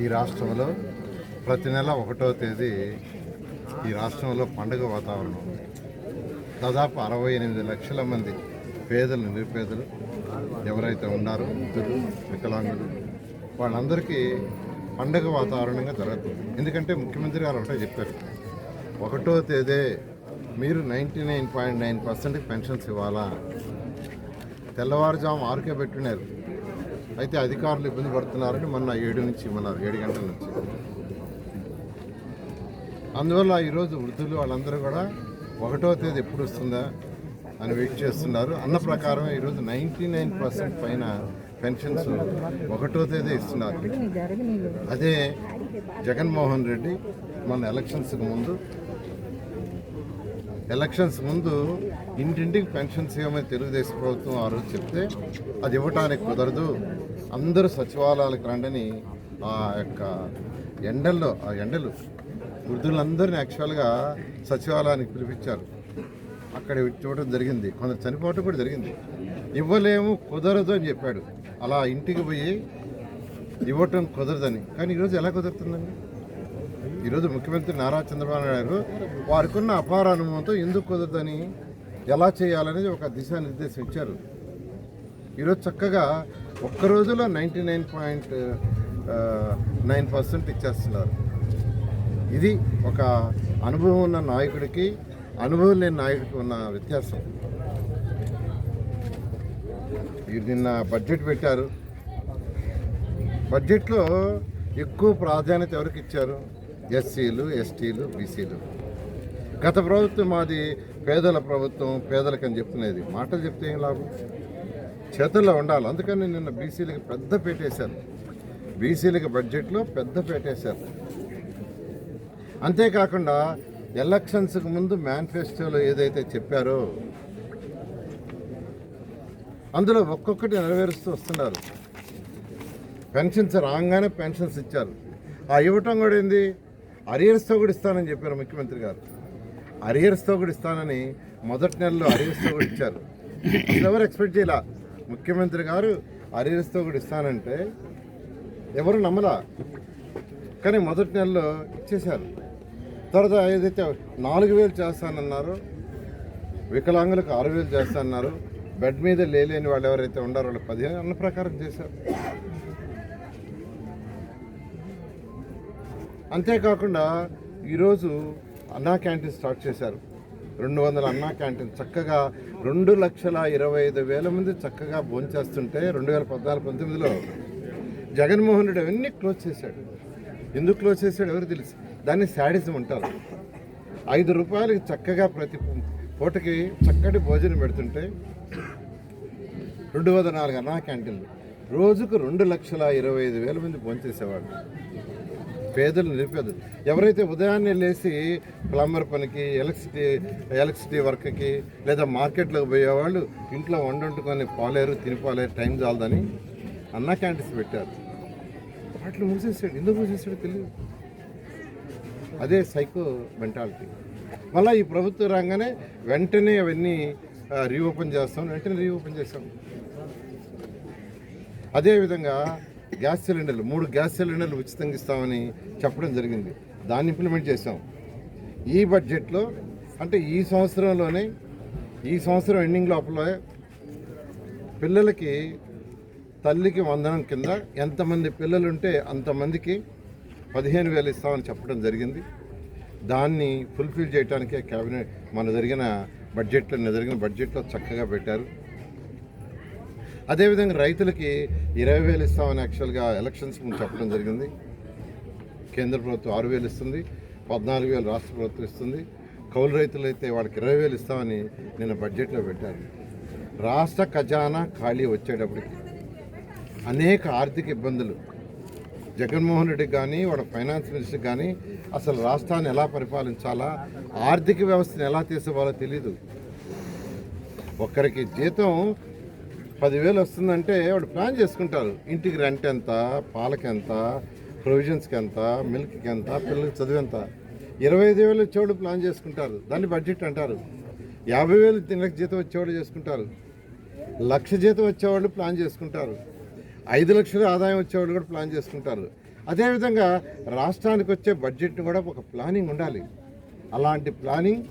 ఈ రాష్ట్రంలో ప్రతి నెల ఒకటో తేదీ ఈ రాష్ట్రంలో పండుగ వాతావరణం దాదాపు అరవై ఎనిమిది లక్షల మంది పేదలు నిరుపేదలు ఎవరైతే ఉన్నారో వృద్ధులు వికలాంగులు వాళ్ళందరికీ పండగ వాతావరణంగా జరుగుతుంది. ఎందుకంటే ముఖ్యమంత్రి గారు ఒకటే చెప్పారు ఒకటో తేదీ మీరు ninety nine point nine percent pensions ఇవ్వాలా? తెల్లవారుజాము ఆరుకే పెట్టున్నారు. అయితే అధికారులు ఇబ్బంది పడుతున్నారని మొన్న ఏడు నుంచి ఇవ్వన్నారు ఏడు గంటల నుంచి. అందువల్ల ఈరోజు వృద్ధులు వాళ్ళందరూ కూడా ఒకటో తేదీ ఎప్పుడు వస్తుందా అని వెయిట్ చేస్తున్నారు. అన్న ప్రకారం ఈరోజు నైంటీ నైన్ పర్సెంట్ పైన పెన్షన్స్ ఒకటో తేదీ ఇస్తున్నారు. అదే జగన్మోహన్ రెడ్డి మన ఎలక్షన్స్కి ముందు ఎలక్షన్స్ ముందు ఇంటింటికి పెన్షన్స్ ఇవ్వమని తెలుగుదేశం ప్రభుత్వం ఆ రోజు చెప్తే అది ఇవ్వటానికి కుదరదు. అందరూ సచివాలయాలకు రండని ఆ యొక్క ఎండల్లో ఆ ఎండలు వృద్ధులందరినీ యాక్చువల్గా సచివాలయానికి పిలిపించారు. అక్కడ చూడటం జరిగింది. కొందరు చనిపోవటం కూడా జరిగింది. ఇవ్వలేము కుదరదు అని చెప్పాడు. అలా ఇంటికి పోయి ఇవ్వటం కుదరదని. కానీ ఈరోజు ఎలా కుదురుతుందండి? ఈరోజు ముఖ్యమంత్రి నారా చంద్రబాబు నాయుడు గారు వారికి ఉన్న అపార అనుభవంతో ఎందుకు కుదరదని ఎలా చేయాలనేది ఒక దిశానిర్దేశం ఇచ్చారు. ఈరోజు చక్కగా ఒక్క రోజులో ninety nine point nine percent ఇచ్చేస్తున్నారు. ఇది ఒక అనుభవం ఉన్న నాయకుడికి అనుభవం లేని నాయకుడికి ఉన్న వ్యత్యాసం. ఇది నిన్న బడ్జెట్ పెట్టారు. బడ్జెట్లో ఎక్కువ ప్రాధాన్యత ఎవరికి ఇచ్చారు? ఎస్సీలు ఎస్టీలు బీసీలు. గత ప్రభుత్వం మాది పేదల ప్రభుత్వం పేదలకని చెప్తున్నది. మాటలు చెప్తే ఏం లాభం? చేతుల్లో ఉండాలి. అందుకని నిన్న బీసీలకి పెద్ద పెట్టేశారు. బీసీలకి బడ్జెట్లో పెద్ద పెట్టేశారు. అంతేకాకుండా ఎలక్షన్స్కి ముందు మేనిఫెస్టోలో ఏదైతే చెప్పారో అందులో ఒక్కొక్కటి నెరవేరుస్తూ వస్తున్నారు. పెన్షన్స్ రాగానే పెన్షన్స్ ఇచ్చారు. ఆ ఇవ్వటం కూడా ఏంది? అరియర్స్తో కూడా ఇస్తానని చెప్పారు ముఖ్యమంత్రి గారు. అరియర్స్తో కూడా ఇస్తానని మొదటి నెలలో అరియర్స్తో కూడా ఇచ్చారు. ఎవరు ఎక్స్పెక్ట్ చేయాల? ముఖ్యమంత్రి గారు అరియర్స్తో కూడా ఇస్తానంటే ఎవరు నమ్మలా? కానీ మొదటి నెలలో ఇచ్చేశారు. తర్వాత ఏదైతే నాలుగు వేలు చేస్తానన్నారు వికలాంగులకు ఆరు వేలు చేస్తానన్నారు బెడ్ మీద లేలేని వాళ్ళు ఎవరైతే ఉండారో వాళ్ళు పదిహేను అన్న ప్రకారం చేశారు. అంతేకాకుండా ఈరోజు అన్నా క్యాంటీన్ స్టార్ట్ చేశారు. రెండు వందల అన్నా క్యాంటీన్ చక్కగా రెండు లక్షల ఇరవై ఐదు వేల మంది చక్కగా భోంచేస్తుంటే రెండు వేల పద్నాలుగు పంతొమ్మిదిలో జగన్మోహన్ రెడ్డి అవన్నీ క్లోజ్ చేశాడు. ఎందుకు క్లోజ్ చేశాడు ఎవరు తెలుసు? దాన్ని శాడిజం అంటారు. ఐదు రూపాయలకి చక్కగా ప్రతి పూటకి చక్కటి భోజనం పెడుతుంటే రెండు వందల నాలుగు అన్నా క్యాంటీన్లు. రోజుకు రెండు లక్షల ఇరవై ఐదు వేల మంది భోంచేసేవాడు పేదలు నిరుపేదలు ఎవరైతే ఉదయాన్నే లేచి ప్లంబర్ పనికి ఎలక్ట్రిసిటీ ఎలక్ట్రిసిటీ వర్క్కి లేదా మార్కెట్లోకి పోయేవాళ్ళు ఇంట్లో వండుకొని పోలేరు తినిపోలేరు టైం చాలదని అన్న క్యాంటీన్స్ పెట్టారు. వాటిని మూసేసాడు. ఎందుకు మూసేసాడు తెలియదు అదే సైకో మెంటాలిటీ. మళ్ళీ ఈ ప్రభుత్వం రాగానే వెంటనే అవన్నీ రీఓపెన్ చేస్తాం వెంటనే రీఓపెన్ చేస్తాం. అదేవిధంగా గ్యాస్ సిలిండర్లు మూడు గ్యాస్ సిలిండర్లు ఉచితంగా ఇస్తామని చెప్పడం జరిగింది. దాన్ని ఇంప్లిమెంట్ చేసాం ఈ బడ్జెట్లో అంటే ఈ సంవత్సరంలోనే ఈ సంవత్సరం ఎండింగ్ లోపల పిల్లలకి తల్లికి వందనం కింద ఎంతమంది పిల్లలు ఉంటే అంతమందికి పదిహేను వేలు ఇస్తామని చెప్పడం జరిగింది. దాన్ని ఫుల్ఫిల్ చేయడానికే క్యాబినెట్ మన జరిగిన బడ్జెట్లో జరిగిన బడ్జెట్లో చక్కగా పెట్టారు. అదేవిధంగా రైతులకి ఇరవై వేలు ఇస్తామని యాక్చువల్గా ఎలక్షన్స్ ముందు చెప్పడం జరిగింది. కేంద్ర ప్రభుత్వం ఆరు వేలు ఇస్తుంది పద్నాలుగు వేలు రాష్ట్ర ప్రభుత్వం ఇస్తుంది. కౌలు రైతులు అయితే వాళ్ళకి ఇరవై వేలు ఇస్తామని నిన్న బడ్జెట్లో పెట్టారు. రాష్ట్ర ఖజానా ఖాళీ వచ్చేటప్పటికి అనేక ఆర్థిక ఇబ్బందులు. జగన్మోహన్ రెడ్డి కానీ వాళ్ళ ఫైనాన్స్ మినిస్టర్ కానీ అసలు రాష్ట్రాన్ని ఎలా పరిపాలించాలా ఆర్థిక వ్యవస్థను ఎలా తీసుకోవాలో తెలీదు. ఒక్కరికి జీతం పదివేలు వస్తుందంటే వాడు ప్లాన్ చేసుకుంటారు ఇంటికి రెంట్ ఎంత పాలకి ఎంత ప్రొవిజన్స్కి ఎంత మిల్క్కి ఎంత పిల్లలకి చదువు ఎంత. ఇరవై ఐదు వేలు వచ్చేవాడు ప్లాన్ చేసుకుంటారు. దాన్ని బడ్జెట్ అంటారు. యాభై వేలు నెలకు జీతం వచ్చేవాడు చేసుకుంటారు. లక్ష జీతం వచ్చేవాళ్ళు ప్లాన్ చేసుకుంటారు. ఐదు లక్షల ఆదాయం వచ్చేవాళ్ళు కూడా ప్లాన్ చేసుకుంటారు. అదేవిధంగా రాష్ట్రానికి వచ్చే బడ్జెట్ కూడా ఒక ప్లానింగ్ ఉండాలి. అలాంటి ప్లానింగ్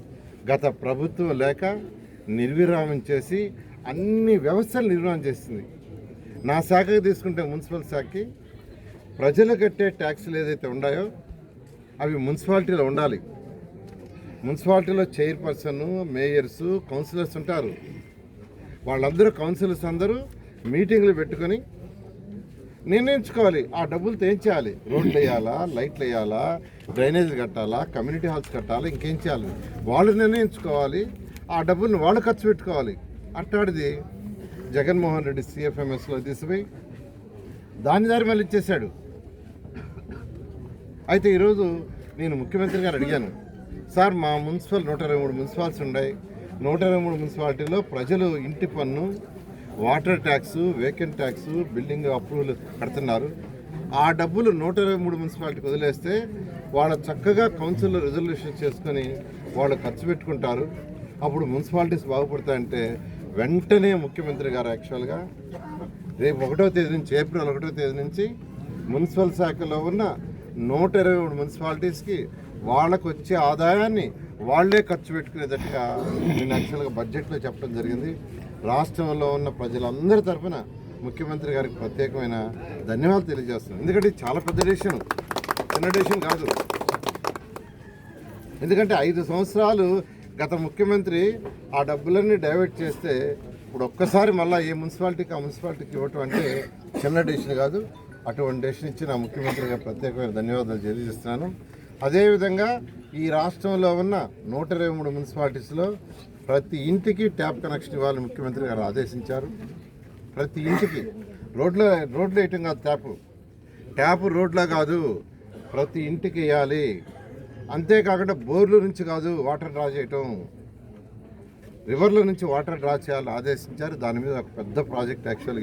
గత ప్రభుత్వం లేక నిర్విరామం చేసి అన్ని వ్యవస్థలు నిర్వహణ చేస్తుంది. నా శాఖకు తీసుకుంటే మున్సిపల్ శాఖకి ప్రజలు కట్టే ట్యాక్సులు ఏదైతే ఉన్నాయో అవి మున్సిపాలిటీలో ఉండాలి. మున్సిపాలిటీలో చైర్పర్సన్ మేయర్స్ కౌన్సిలర్స్ ఉంటారు. వాళ్ళందరూ కౌన్సిలర్స్ అందరూ మీటింగ్లు పెట్టుకొని నిర్ణయించుకోవాలి. ఆ డబ్బులతో ఏం చేయాలి రోడ్లు వేయాలా లైట్లు వేయాలా డ్రైనేజీలు కట్టాలా కమ్యూనిటీ హాల్స్ కట్టాలా ఇంకేం చేయాలి? వాళ్ళు నిర్ణయించుకోవాలి. ఆ డబ్బుల్ని వాళ్ళు ఖర్చు పెట్టుకోవాలి. అట్టాడిది జగన్మోహన్ రెడ్డి సిఎఫ్ఎంఎస్లో తీసిపోయి దాని దారి మళ్ళీ ఇచ్చేశాడు. అయితే ఈరోజు నేను ముఖ్యమంత్రి గారు అడిగాను సార్ మా మున్సిపల్ నూట ఇరవై మూడు మున్సిపాలిటీస్ ఉన్నాయి. నూట ఇరవై మూడు మున్సిపాలిటీలో ప్రజలు ఇంటి పన్ను water tax vacant tax building approval కడుతున్నారు. ఆ డబ్బులు నూట ఇరవై మూడు మున్సిపాలిటీకి వదిలేస్తే వాళ్ళ చక్కగా కౌన్సిల్లో రిజల్యూషన్ చేసుకొని వాళ్ళు ఖర్చు పెట్టుకుంటారు. అప్పుడు మున్సిపాలిటీస్ బాగుపడతాయంటే వెంటనే ముఖ్యమంత్రి గారు యాక్చువల్గా రేపు ఒకటో తేదీ నుంచి ఏప్రిల్ ఒకటో తేదీ నుంచి మున్సిపల్ శాఖలో ఉన్న నూట ఇరవై మూడు మున్సిపాలిటీస్కి వాళ్ళకు వచ్చే ఆదాయాన్ని వాళ్ళే ఖర్చు పెట్టుకునేటట్టుగా నేను యాక్చువల్గా బడ్జెట్లో చెప్పడం జరిగింది. రాష్ట్రంలో ఉన్న ప్రజలందరి తరఫున ముఖ్యమంత్రి గారికి ప్రత్యేకమైన ధన్యవాదాలు తెలియజేస్తున్నాను. ఎందుకంటే చాలా పెద్ద డెసిషన్ చిన్న డెసిషన్ కాదు. ఎందుకంటే ఐదు సంవత్సరాలు గత ముఖ్యమంత్రి ఆ డబ్బులన్నీ డైవర్ట్ చేస్తే ఇప్పుడు ఒక్కసారి మళ్ళీ ఏ మున్సిపాలిటీకి ఆ మున్సిపాలిటీకి ఇవ్వటం అంటే చిన్న డెసిషన్ కాదు. అటువంటి డెసిషన్ ఇచ్చి నా ముఖ్యమంత్రిగా ప్రత్యేకమైన ధన్యవాదాలు తెలియజేస్తున్నాను. అదేవిధంగా ఈ రాష్ట్రంలో ఉన్న నూట ఇరవై మూడు మున్సిపాలిటీస్లో ప్రతి ఇంటికి ట్యాప్ కనెక్షన్ ఇవ్వాలని ముఖ్యమంత్రి గారు ఆదేశించారు. ప్రతి ఇంటికి రోడ్లో రోడ్లు వేయటం కాదు ట్యాపు. ట్యాప్ రోడ్లో కాదు ప్రతి ఇంటికి వేయాలి. అంతేకాకుండా బోర్ల నుంచి కాదు వాటర్ డ్రా చేయటం. రివర్ల నుంచి వాటర్ డ్రా చేయాలని ఆదేశించారు. దాని మీద ఒక పెద్ద ప్రాజెక్ట్ యాక్చువల్గా